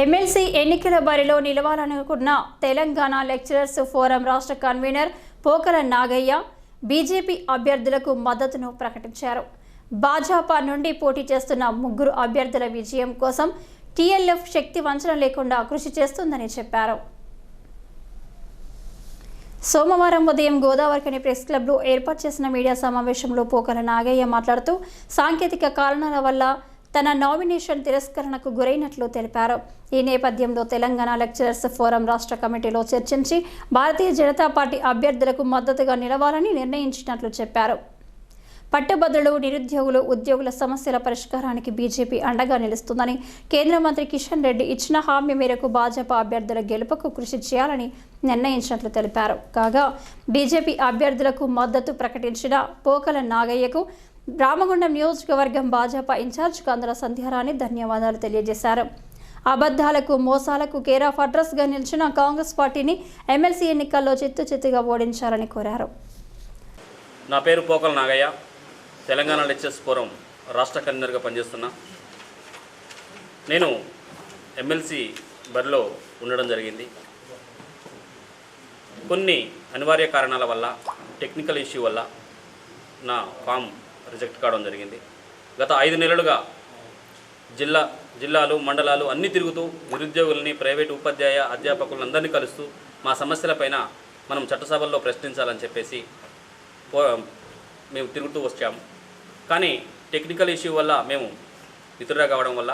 MLC ఎన్నికల బరిలో నిలవాలనుకున్న తెలంగాణ లెక్చరర్స్ ఫోరం రాష్ట్ర కన్వీనర్ పోకల నాగయ్య బీజేపీ అభ్యర్థులకు మద్దతును ప్రకటించారు. భాజపా నుండి పోటీ చేస్తున్న ముగ్గురు అభ్యర్థుల విజయం కోసం టీఎల్ఎఫ్ శక్తి వంచన లేకుండా కృషి చేస్తుందని చెప్పారు. సోమవారం ఉదయం గోదావరికని ప్రెస్ క్లబ్లో ఏర్పాటు చేసిన మీడియా సమావేశంలో పోకల నాగయ్య మాట్లాడుతూ సాంకేతిక కారణాల వల్ల తన నామినేషన్ తిరస్కరణకు గురైనట్లు తెలిపారు. ఈ నేపథ్యంలో తెలంగాణ లెక్చరర్స్ ఫోరం రాష్ట్ర కమిటీలో చర్చించి భారతీయ జనతా పార్టీ అభ్యర్థులకు మద్దతుగా నిలవాలని నిర్ణయించినట్లు చెప్పారు. పట్టభద్రులు నిరుద్యోగులు ఉద్యోగుల సమస్యల పరిష్కారానికి బీజేపీ అండగా నిలుస్తుందని కేంద్ర మంత్రి కిషన్ రెడ్డి ఇచ్చిన హామీ మేరకు భాజపా అభ్యర్థుల గెలుపుకు కృషి చేయాలని నిర్ణయించినట్లు తెలిపారు. కాగా బీజేపీ అభ్యర్థులకు మద్దతు ప్రకటించిన పోకల నాగయ్యకు రామగుండం నియోజకవర్గం భాజపా ఇన్ఛార్జ్ కందుల సంధ్యారాణి ధన్యవాదాలు తెలియజేశారు. అబద్ధాలకు మోసాలకు కేరాఫ్ అడ్రస్గా నిలిచిన కాంగ్రెస్ పార్టీని ఎమ్మెల్సీ ఎన్నికల్లో చిత్తు చిత్తుగా ఓడించాలని కోరారు. నా పేరు పోకల నాగయ్య. తెలంగాణ లెక్చర్స్ ఫోరం రాష్ట్ర కన్వీనర్గా పనిచేస్తున్నా. నేను ఎమ్మెల్సీ బరిలో ఉండడం జరిగింది. కొన్ని అనివార్య కారణాల వల్ల టెక్నికల్ ఇష్యూ వల్ల నా ఫామ్ రిజెక్ట్ కావడం జరిగింది. గత ఐదు నెలలుగా జిల్లా జిల్లాలు మండలాలు అన్నీ తిరుగుతూ నిరుద్యోగుల్ని ప్రైవేటు ఉపాధ్యాయ అధ్యాపకులందరినీ కలుస్తూ మా సమస్యలపైన మనం చట్టసభల్లో ప్రశ్నించాలని చెప్పేసి పో మేము తిరుగుతూ వచ్చాము. కానీ టెక్నికల్ ఇష్యూ వల్ల మేము విత్డ్రా కావడం వల్ల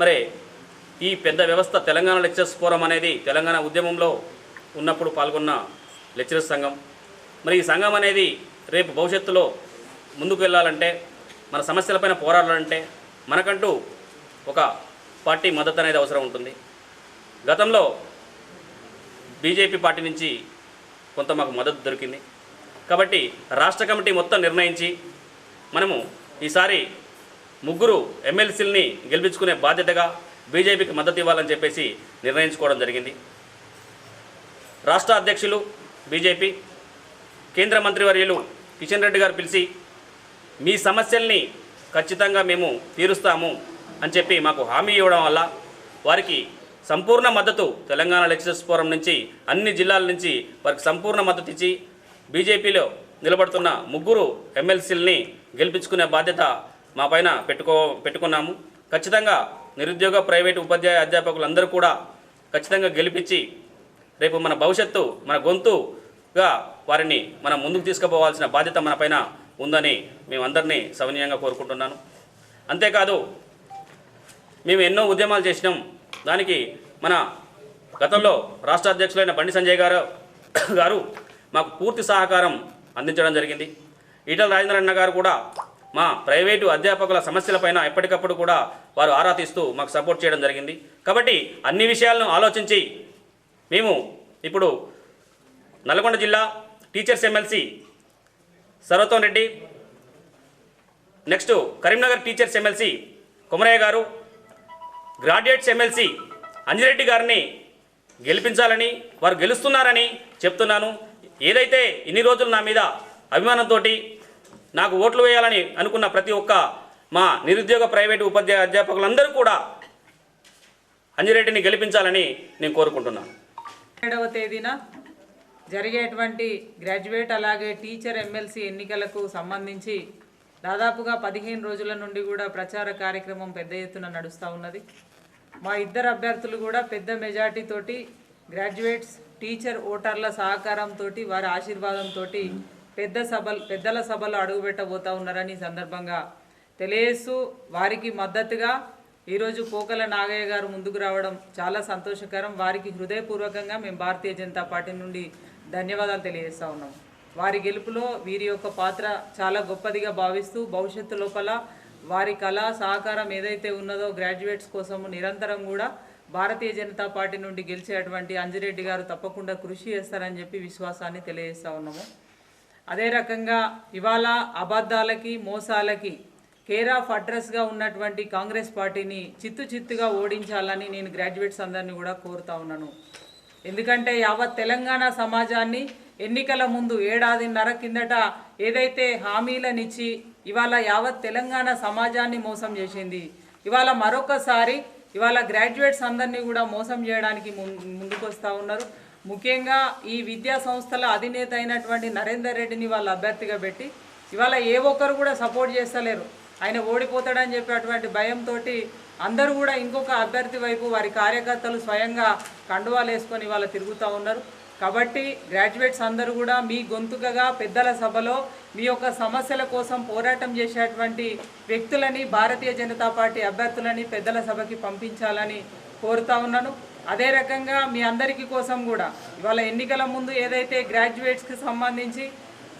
మరి ఈ పెద్ద వ్యవస్థ తెలంగాణ లెక్చర్స్ ఫోరం అనేది తెలంగాణ ఉద్యమంలో ఉన్నప్పుడు పాల్గొన్న లెక్చరర్స్ సంఘం. మరి ఈ సంఘం అనేది రేపు భవిష్యత్తులో ముందుకు వెళ్ళాలంటే మన సమస్యలపైన పోరాడాలంటే మనకంటూ ఒక పార్టీ మద్దతు అనేది అవసరం ఉంటుంది. గతంలో బీజేపీ పార్టీ నుంచి కొంత మాకు మద్దతు దొరికింది. కాబట్టి రాష్ట్ర కమిటీ మొత్తం నిర్ణయించి మనము ఈసారి ముగ్గురు ఎమ్మెల్సీలని గెలిపించుకునే బాధ్యతగా బీజేపీకి మద్దతు ఇవ్వాలని చెప్పేసి నిర్ణయించుకోవడం జరిగింది. రాష్ట్ర అధ్యక్షులు బీజేపీ కేంద్ర మంత్రివర్యులు కిషన్ రెడ్డి గారు పిలిచి మీ సమస్యల్ని ఖచ్చితంగా మేము తీరుస్తాము అని చెప్పి మాకు హామీ ఇవ్వడం వల్ల వారికి సంపూర్ణ మద్దతు తెలంగాణ లెక్చరర్స్ ఫోరం నుంచి అన్ని జిల్లాల నుంచి వారికి సంపూర్ణ మద్దతు ఇచ్చి బీజేపీలో నిలబడుతున్న ముగ్గురు ఎమ్మెల్సీలని గెలిపించుకునే బాధ్యత మా పైన పెట్టుకో పెట్టుకున్నాము. ఖచ్చితంగా నిరుద్యోగ ప్రైవేటు ఉపాధ్యాయ అధ్యాపకులందరూ కూడా ఖచ్చితంగా గెలిపించి రేపు మన భవిష్యత్తు మన గొంతుగా వారిని మనం ముందుకు తీసుకుపోవాల్సిన బాధ్యత మన పైన ఉందని మేమందరినీ సవినీయంగా కోరుకుంటున్నాను. అంతేకాదు మేము ఎన్నో ఉద్యమాలు చేసినాం. దానికి మన గతంలో రాష్ట్ర అధ్యక్షులైన బండి సంజయ్ గారు గారు మాకు పూర్తి సహకారం అందించడం జరిగింది. ఈటల రాజేంద్ర అన్న గారు కూడా మా ప్రైవేటు అధ్యాపకుల సమస్యలపైన ఎప్పటికప్పుడు కూడా వారు ఆరా తీస్తూ మాకు సపోర్ట్ చేయడం జరిగింది. కాబట్టి అన్ని విషయాలను ఆలోచించి మేము ఇప్పుడు నల్గొండ జిల్లా teachers MLC సర్వతోన్ Reddy. Next Karimnagar teachers MLC Komaraiah గారు. గ్రాడ్యుయేట్స్ ఎమ్మెల్సీ అంజిరెడ్డి గారిని గెలిపించాలని వారు గెలుస్తున్నారని చెప్తున్నాను. ఏదైతే ఇన్ని రోజులు నా మీద అభిమానంతో నాకు ఓట్లు వేయాలని అనుకున్న ప్రతి ఒక్క మా నిరుద్యోగ ప్రైవేటు ఉపాధ్యాయ అధ్యాపకులందరూ కూడా అంజిరెడ్డిని గెలిపించాలని నేను కోరుకుంటున్నాను. ఏడవ తేదీన జరిగేటువంటి గ్రాడ్యుయేట్ అలాగే టీచర్ ఎమ్మెల్సీ ఎన్నికలకు సంబంధించి దాదాపుగా పదిహేను రోజుల నుండి కూడా ప్రచార కార్యక్రమం పెద్ద ఎత్తున నడుస్తూ ఉన్నది. మా ఇద్దరు అభ్యర్థులు కూడా పెద్ద మెజార్టీతోటి గ్రాడ్యుయేట్స్ టీచర్ ఓటర్ల సహకారంతో వారి ఆశీర్వాదంతో పెద్ద సభలు పెద్దల సభలు అడుగుపెట్టబోతా ఉన్నారని సందర్భంగా తెలియస్తూ వారికి మద్దతుగా ఈరోజు పోకల నాగయ్య గారు ముందుకు రావడం చాలా సంతోషకరం. వారికి హృదయపూర్వకంగా మేము భారతీయ జనతా పార్టీ నుండి ధన్యవాదాలు తెలియజేస్తా ఉన్నాం. వారి గెలుపులో వీరి యొక్క పాత్ర చాలా గొప్పదిగా భావిస్తూ భవిష్యత్తు లోపల వారి కళా సహకారం ఏదైతే ఉన్నదో గ్రాడ్యుయేట్స్ కోసము నిరంతరం కూడా భారతీయ జనతా పార్టీ నుండి గెలిచేటువంటి అంజిరెడ్డి గారు తప్పకుండా కృషి చేస్తారని చెప్పి విశ్వాసాన్ని తెలియజేస్తా ఉన్నాము. అదే రకంగా ఇవాళ అబద్ధాలకి మోసాలకి కేర్ ఆఫ్ అడ్రస్గా ఉన్నటువంటి కాంగ్రెస్ పార్టీని చిత్తు చిత్తుగా ఓడించాలని నేను గ్రాడ్యుయేట్స్ అందరినీ కూడా కోరుతా ఉన్నాను. ఎందుకంటే యావత్ తెలంగాణ సమాజాన్ని ఎన్నికల ముందు ఏడాదిన్నర కిందట ఏదైతే హామీలనిచ్చి ఇవాళ యావత్ తెలంగాణ సమాజాన్ని మోసం చేసింది ఇవాళ మరొకసారి ఇవాళ గ్రాడ్యుయేట్స్ అందరినీ కూడా మోసం చేయడానికి ముందుకొస్తూ ఉన్నారు. ముఖ్యంగా ఈ విద్యా సంస్థల అధినేత అయినటువంటి నరేందర్ రెడ్డిని వాళ్ళ అభ్యర్థిగా పెట్టి ఇవాళ ఏ ఒక్కరు కూడా సపోర్ట్ చేస్తలేరు. ఆయన ఓడిపోతాడని చెప్పేటువంటి భయంతో అందరూ కూడా ఇంకొక అభ్యర్థి వైపు వారి కార్యకర్తలు స్వయంగా కండువాలు వేసుకొని ఇవాళ తిరుగుతూ ఉన్నారు. కాబట్టి గ్రాడ్యుయేట్స్ అందరూ కూడా మీ గొంతుకగా పెద్దల సభలో మీ యొక్క సమస్యల కోసం పోరాటం చేసేటువంటి వ్యక్తులని భారతీయ జనతా పార్టీ అభ్యర్థులని పెద్దల సభకి పంపించాలని కోరుతా ఉన్నాను. అదే రకంగా మీ అందరికీ కోసం కూడా ఇవాళ ఎన్నికల ముందు ఏదైతే గ్రాడ్యుయేట్స్కి సంబంధించి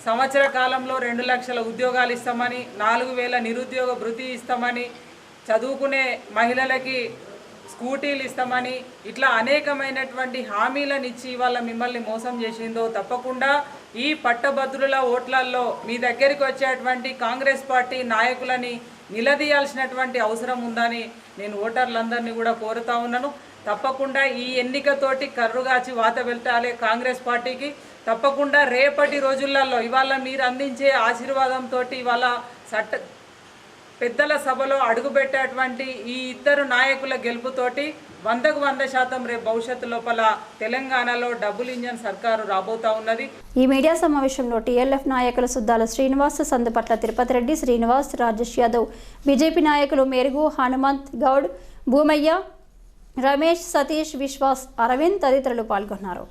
సంవత్సర కాలంలో రెండు లక్షల ఉద్యోగాలు ఇస్తామని నాలుగు వేల నిరుద్యోగ భృతి ఇస్తామని చదువుకునే మహిళలకి స్కూటీలు ఇస్తామని ఇట్లా అనేకమైనటువంటి హామీలను ఇచ్చి వాళ్ళ మిమ్మల్ని మోసం చేసిందో తప్పకుండా ఈ పట్టభద్రుల ఓట్లల్లో మీ దగ్గరికి వచ్చేటువంటి కాంగ్రెస్ పార్టీ నాయకులని నిలదీయాల్సినటువంటి అవసరం ఉందని నేను ఓటర్లందరినీ కూడా కోరుతా ఉన్నాను. తప్పకుండా ఈ ఎన్నికతోటి కర్రుగాచి వాత వెళ్తాలే కాంగ్రెస్ పార్టీకి. తప్పకుండా రేపటి రోజులలో ఇవాళ మీరు అందించే ఆశీర్వాదంతో ఇవాళ చట్ట పెద్దల సభలో అడుగుపెట్టేటువంటి ఈ ఇద్దరు నాయకుల గెలుపుతోటి వందకు వంద శాతం రేపు భవిష్యత్తు లోపల తెలంగాణలో డబుల్ ఇంజన్ సర్కారు రాబోతా ఉన్నది. ఈ మీడియా సమావేశంలో టీఎల్ఎఫ్ నాయకులు సుద్దాల శ్రీనివాస్ సందుపట్ల తిరుపతి రెడ్డి శ్రీనివాస్ రాజేష్ యాదవ్ బీజేపీ నాయకులు మేరుగు హనుమంత్ గౌడ్ భూమయ్య రమేష్ సతీష్ విశ్వాస్ అరవింద్ తదితరులు పాల్గొన్నారు.